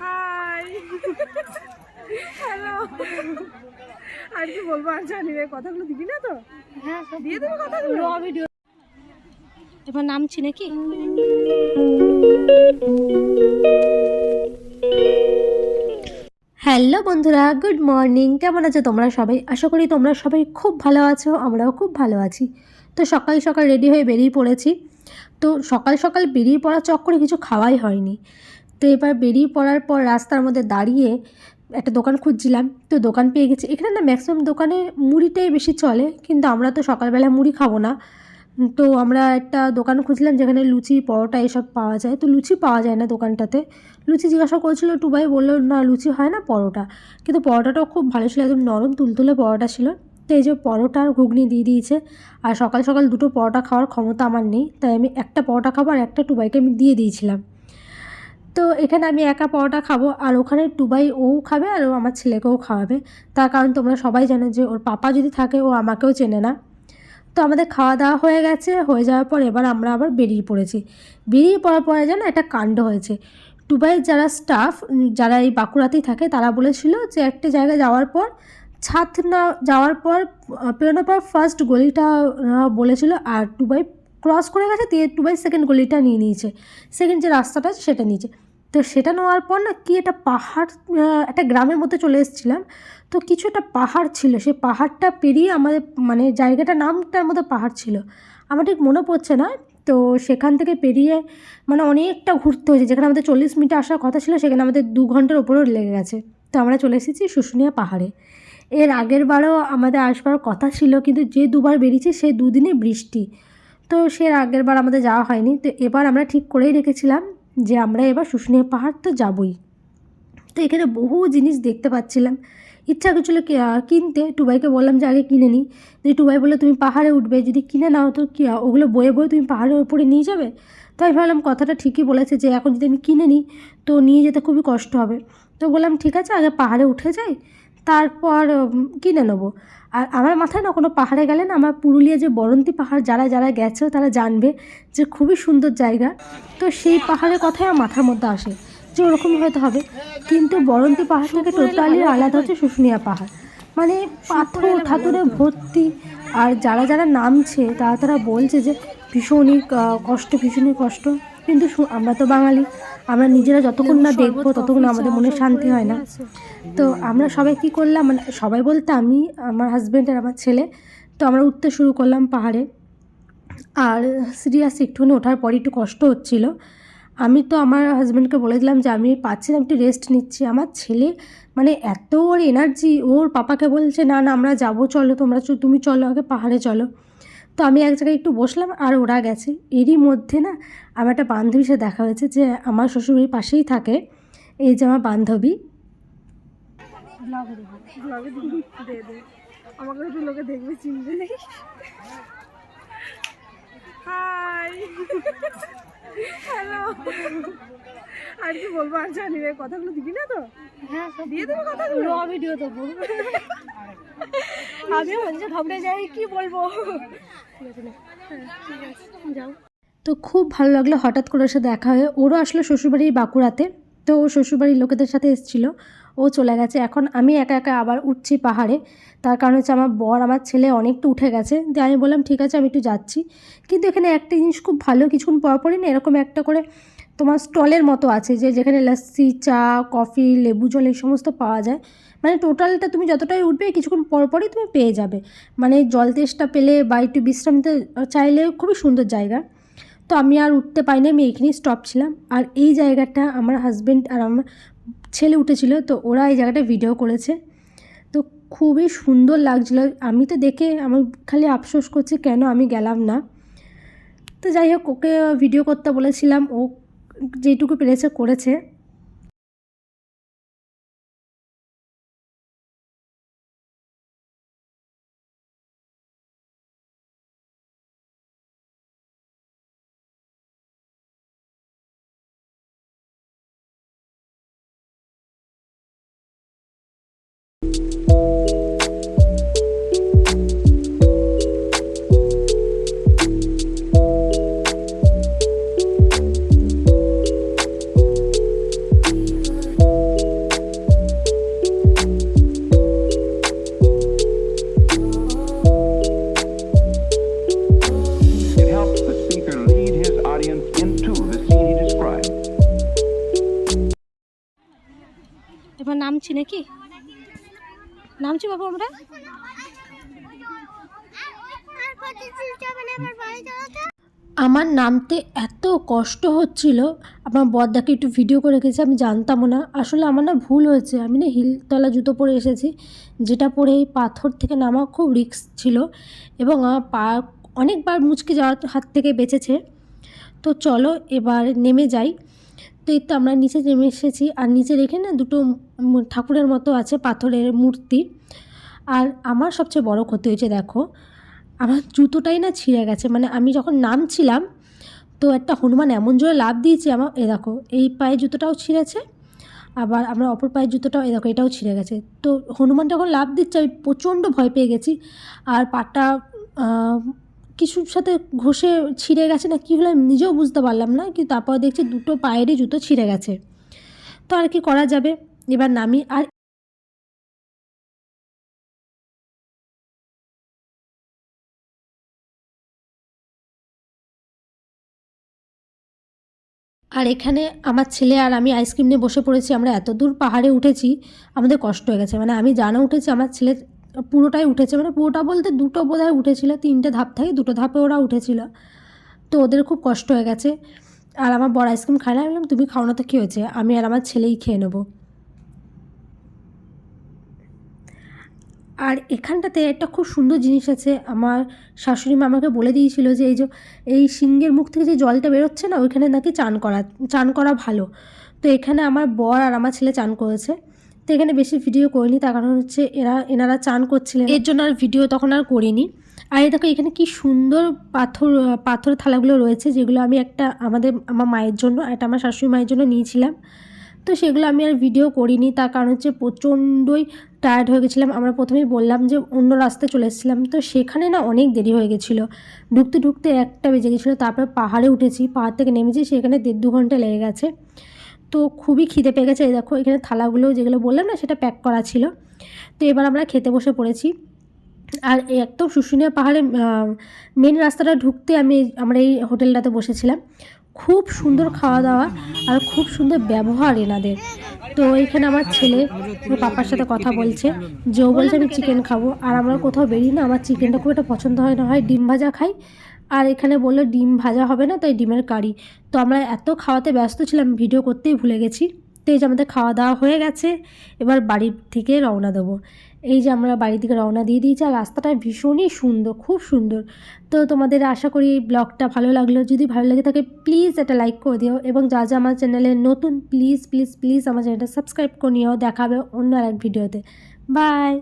Hi hello আর কি বলব আর জানি রে কথাগুলো দিবি না তো? হ্যাঁ দিয়ে দেবো কথাগুলো? ভিডিও এবার নামছি নাকি? হ্যালো বন্ধুরা, গুড মর্নিং। কেমন আছো তোমরা সবাই? আশা করি তোমরা সবাই খুব ভালো আছো, আমরাও খুব ভালো আছি। তো সকাল সকাল রেডি হয়ে বেরিয়ে পড়েছি। তো সকাল সকাল বেরিয়ে পড়ার চক্করে কিছু খাওয়াই হয়নি। তো এবার বেরিয়ে পড়ার পর রাস্তার মধ্যে দাঁড়িয়ে একটা দোকান খুঁজছিলাম। তো দোকান পেয়ে গেছি। এখানে না ম্যাক্সিমাম দোকানে মুড়িটাই বেশি চলে, কিন্তু আমরা তো সকালবেলা মুড়ি খাব না। তো আমরা একটা দোকান খুঁজলাম যেখানে লুচি, পরোটা এসব পাওয়া যায়। তো লুচি পাওয়া যায় না দোকানটাতে। লুচি জিজ্ঞাসা করেছিল, টুবাই বলল, না, লুচি হয় না, পরোটা। কিন্তু পরোটাটাও খুব ভালো ছিল, একদম নরম তুলতুলে পরোটা ছিল। তো এই যে পরোটা ঘুগনি দিয়ে দিয়েছে। আর সকাল সকাল দুটো পরোটা খাওয়ার ক্ষমতা আমার নেই, তাই আমি একটা পরোটা খাব আর একটা টুবাইকে আমি দিয়ে দিয়েছিলাম। তো এখানে আমি একা পরোটা খাব, আর ওখানে টুবাই ও খাবে আর ও আমার ছেলেকেও খাওয়াবে। তার কারণ তোমরা সবাই জানো যে ওর পাপা যদি থাকে, ও আমাকেও চেনে না। তো আমাদের খাওয়া দাওয়া হয়ে গেছে। হয়ে যাওয়ার পর এবার আমরা আবার বেরিয়ে পড়েছি। বেরিয়ে পড়ার পরে যেন একটা কাণ্ড হয়েছে। টুবাইয়ের যারা স্টাফ যারা এই বাঁকুড়াতেই থাকে, তারা বলেছিল যে একটা জায়গায় যাওয়ার পর, ছাদ না, যাওয়ার পর পেরোনোর পর ফার্স্ট গলিটা বলেছিল আর টুবাই ক্রস করে গেছে, দিয়ে টুবাই সেকেন্ড গলিটা নিয়ে নিয়েছে। সেকেন্ড যে রাস্তাটা সেটা নিয়েছে। তো সেটা নেওয়ার পর না কি একটা পাহাড় একটা গ্রামের মধ্যে চলে এসেছিলাম। তো কিছু একটা পাহাড় ছিল, সেই পাহাড়টা পেরিয়ে আমাদের মানে জায়গাটা নামটার মধ্যে পাহাড় ছিল। আমার ঠিক মনে পড়ছে না, তো সেখান থেকে পেরিয়ে মানে অনেকটা ঘুরতে হয়েছে। যেখানে আমাদের চল্লিশ মিনিট আসার কথা ছিল, সেখানে আমাদের দু ঘণ্টার ওপরেও লেগে গেছে। তো আমরা চলে এসেছি শুশুনিয়া পাহাড়ে। এর আগের বারও আমাদের আসবার কথা ছিল, কিন্তু যে দুবার বেরিয়েছে, সেই দুদিনে বৃষ্টি। তো সে আগের বার আমাদের যাওয়া হয়নি। তো এবার আমরা ঠিক করেই রেখেছিলাম যে আমরা এবার শুশুনিয়া পাহাড় তো যাবই। তো এখানে বহু জিনিস দেখতে পাচ্ছিলাম। ইচ্ছা করছিল কিনতে। টুবাইকে বললাম যে, আগে কিনে নিই যদি টুবাই বলল, তুমি পাহাড়ে উঠবে, যদি কিনে নাও তো কি ওগুলো বয়ে বয়ে তুমি পাহাড়ের উপরে নিয়ে যাবে? তাই ভাবলাম, কথাটা ঠিকই বলেছে যে, এখন যদি আমি কিনে নিই তো নিয়ে যেতে খুবই কষ্ট হবে। তো বললাম, ঠিক আছে, আগে পাহাড়ে উঠে যাই। তারপর কিনে নেব। আর আমার মাথায় না কোনো পাহাড়ে গেলে না আমার পুরুলিয়া যে বরন্তি পাহাড় যারা যারা গেছে তারা জানবে যে খুবই সুন্দর জায়গা। তো সেই পাহাড়ের কথাই আমার মাথার মধ্যে আসে যে ওরকম হয়তো হবে। কিন্তু বরন্তি পাহাড় থেকে টোটালি আলাদা হচ্ছে শুশুনিয়া পাহাড়। মানে পাথর ঠাকুরে ভর্তি আর যারা যারা নামছে তারা তারা বলছে যে ভীষণই কষ্ট ভীষণই কষ্ট। কিন্তু আমরা তো বাঙালি। আমরা নিজেরা যতক্ষণ না দেখব ততক্ষণ আমাদের মনে শান্তি হয় না। তো আমরা সবাই কি করলাম মানে সবাই বলতে আমি আমার হাজব্যান্ড আর আমার ছেলে তো আমরা উঠতে শুরু করলাম পাহাড়ে। আর সিরিয়াস একটুখানি ওঠার পরই একটু কষ্ট হচ্ছিল। আমি তো আমার হাজব্যান্ডকে বলে দিলাম যে আমি পাচ্ছি না একটু রেস্ট নিচ্ছি। আমার ছেলে মানে এত ওর এনার্জি ওর পাপাকে বলছে না না আমরা যাব চলো তোমরা তুমি চলো আগে পাহাড়ে চলো। তো আমি এক জায়গায় একটু বসলাম আর ওরা গেছে। এরই মধ্যে না আমার একটা বান্ধবীর সাথে দেখা হয়েছে যে আমার শ্বশুরবাড়ির পাশেই থাকে এই যে আমার বান্ধবী। আমাকে হ্যালো আর কি বলব আর জানি রে কথাগুলো দিবি না তো? হ্যাঁ দিয়ে দেবো। কথাগুলো? ভিডিও দেবো। আমিও বলছি ঘাবড়ে যাই কি বলব? যাও। তো খুব ভালো লাগল হঠাৎ করে ওর সাথে দেখা হয়ে। ওরও আসলো শ্বশুরবাড়ির বাঁকুড়াতে। তো ও শ্বশুরবাড়ির লোকেদের সাথে এসেছিল। ও চলে গেছে। এখন আমি একা একা আবার উঠছি পাহাড়ে। তার কারণ হচ্ছে আমার বর, আমার ছেলে অনেকটা উঠে গেছে। দিয়ে আমি বললাম, ঠিক আছে, আমি একটু যাচ্ছি। কিন্তু এখানে একটা জিনিস খুব ভালো কিছুক্ষণ পর পরই না এরকম একটা করে তোমার স্টলের মতো আছে, যে যেখানে লাস্সি চা, কফি, লেবু, জল এই সমস্ত পাওয়া যায়। মানে টোটালটা তুমি যতটাই উঠবে, কিছুক্ষণ পর পরই তুমি পেয়ে যাবে। মানে জল তেষ্টা পেলে বা একটু বিশ্রাম নিতে চাইলে খুবই সুন্দর জায়গা। তো আমি আর উঠতে পাইনি আমি এখানেই স্টপ ছিলাম। আর এই জায়গাটা আমার হাজব্যান্ড আর আমার ছেলে উঠেছিল, তো ওরা এই জায়গাটা ভিডিও করেছে। তো খুবই সুন্দর লাগছিল। আমি তো দেখে আমার খালি আফসোস করছি, কেন আমি গেলাম না। তো যাই হোক, ওকে ভিডিও করতে বলেছিলাম। ও যেটুকু পেরেছে করেছে। নাকি নামছি বাবু আমরা? আমার নামতে এত কষ্ট হচ্ছিল, আমার বদ্দাকে একটু ভিডিও করে রেখেছি, আমি জানতামও না। আসলে আমার না ভুল হয়েছে, আমি না হিলতলা জুতো পরে এসেছি, যেটা পরে এই পাথর থেকে নামা খুব রিস্ক ছিল এবং আমার পা অনেকবার মুচকে যাওয়ার হাত থেকে বেঁচেছে। তো চলো এবার নেমে যাই। তো এই তো আমরা নিচে নেমে এসেছি। আর নিচে রেখে না দুটো ঠাকুরের মতো আছে পাথরের মূর্তি। আর আমার সবচেয়ে বড় ক্ষতি হয়েছে দেখো, আমার জুতোটাই না ছিঁড়ে গেছে। মানে আমি যখন নামছিলাম, তো একটা হনুমান এমন জোরে লাভ দিয়েছে আমার এ দেখো, এই পায়ের জুতোটাও ছিঁড়েছে, আবার আমরা অপর পায়ের জুতোটাও, এ দেখো, এটাও ছিঁড়ে গেছে। তো হনুমান যখন লাভ দিচ্ছে, আমি প্রচণ্ড ভয় পেয়ে গেছি। আর পাটা কিছুর সাথে ঘষে ছিঁড়ে গেছে না কী হলো আমি নিজেও বুঝতে পারলাম না, কিন্তু তারপর দেখছি দুটো পায়েরই জুতো ছিঁড়ে গেছে। তো আর কি করা যাবে? এবার নামি আর আর এখানে আমার ছেলে আর আমি আইসক্রিম নিয়ে বসে পড়েছি, আমরা এত দূর পাহাড়ে উঠেছি, আমাদের কষ্ট হয়ে গেছে। মানে আমি জানা উঠেছি, আমার ছেলে পুরোটাই উঠেছে। মানে পুরোটা বলতে দুটো বোধহয় উঠেছিল, তিনটে ধাপ থাকে, দুটো ধাপে ওরা উঠেছিল। তো ওদের খুব কষ্ট হয়ে গেছে। আর আমার বড় আইসক্রিম খায় না বললাম, তুমি খাও না তো কী হয়েছে? আমি আর আমার ছেলেই খেয়ে নেব। আর এখানটাতে একটা খুব সুন্দর জিনিস আছে। আমার শাশুড়ি মা আমাকে বলে দিয়েছিল যে, এই যে, এই সিংহের মুখ থেকে যে জলটা বেরোচ্ছে না, ওইখানে নাকি চান করা চান করা ভালো। তো এখানে আমার বর আর আমার ছেলে চান করেছে। তো এখানে বেশি ভিডিও করিনি, তার কারণ হচ্ছে এরা, এনারা চান করছিলেন। এর জন্য আর ভিডিও তখন আর করিনি। আর এই দেখো, এখানে কি সুন্দর পাথর পাথর থালাগুলো রয়েছে, যেগুলো আমি একটা আমাদের, আমার মায়ের জন্য একটা আমার শাশুড়ি মায়ের জন্য নিয়েছিলাম। তো সেগুলো আমি আর ভিডিও করিনি, তার কারণ হচ্ছে প্রচণ্ডই টায়ার্ড হয়ে গেছিলাম। আমরা প্রথমেই বললাম যে অন্য রাস্তায় চলে এসেছিলাম, তো সেখানে না অনেক দেরি হয়ে গেছিল। ঢুকতে ঢুকতে একটা বেজে গেছিল, তারপরে পাহাড়ে উঠেছি, পাহাড় থেকে নেমেছি, সেখানে দেড় দু ঘণ্টা লেগে গেছে। তো খুবই খিদে পেয়ে গেছে। দেখো, এখানে থালাগুলো যেগুলো বললাম না, সেটা প্যাক করা ছিল। তো এবার আমরা খেতে বসে পড়েছি। আর একদম শুশুনিয়া পাহাড়ে মেন রাস্তাটা ঢুকতে আমি আমরা এই হোটেলটাতে বসেছিলাম। খুব সুন্দর খাওয়া দাওয়া আর খুব সুন্দর ব্যবহার এনাদের। তো এইখানে আমার ছেলে পাপার সাথে কথা বলছে। যে ও বলছে, আমি চিকেন খাব। আর আমরা কোথাও বেরিয়ে না, আমার চিকেনটা খুব একটা পছন্দ হয় না। হয় ডিম ভাজা খাই আর এখানে বলল ডিম ভাজা হবে না, তাই ডিমের কারি। তো আমরা এত খাওয়াতে ব্যস্ত ছিলাম, ভিডিও করতেই ভুলে গেছি। তো এই যে আমাদের খাওয়া দাওয়া হয়ে গেছে, এবার বাড়ির থেকে রওনা দেবো। এই যে আমরা বাড়ি থেকে রওনা দিয়ে দিয়েছি, আর রাস্তাটা ভীষণই সুন্দর, খুব সুন্দর। তো তোমাদের আশা করি এই ব্লগটা ভালো লাগল। যদি ভালো লাগে থাকে প্লিজ একটা লাইক করে দিও। এবং যা যা আমার চ্যানেলে নতুন প্লিজ প্লিজ প্লিজ আমার চ্যানেলটা সাবস্ক্রাইব করে নিও। দেখাবে অন্য আর এক ভিডিওতে। বাই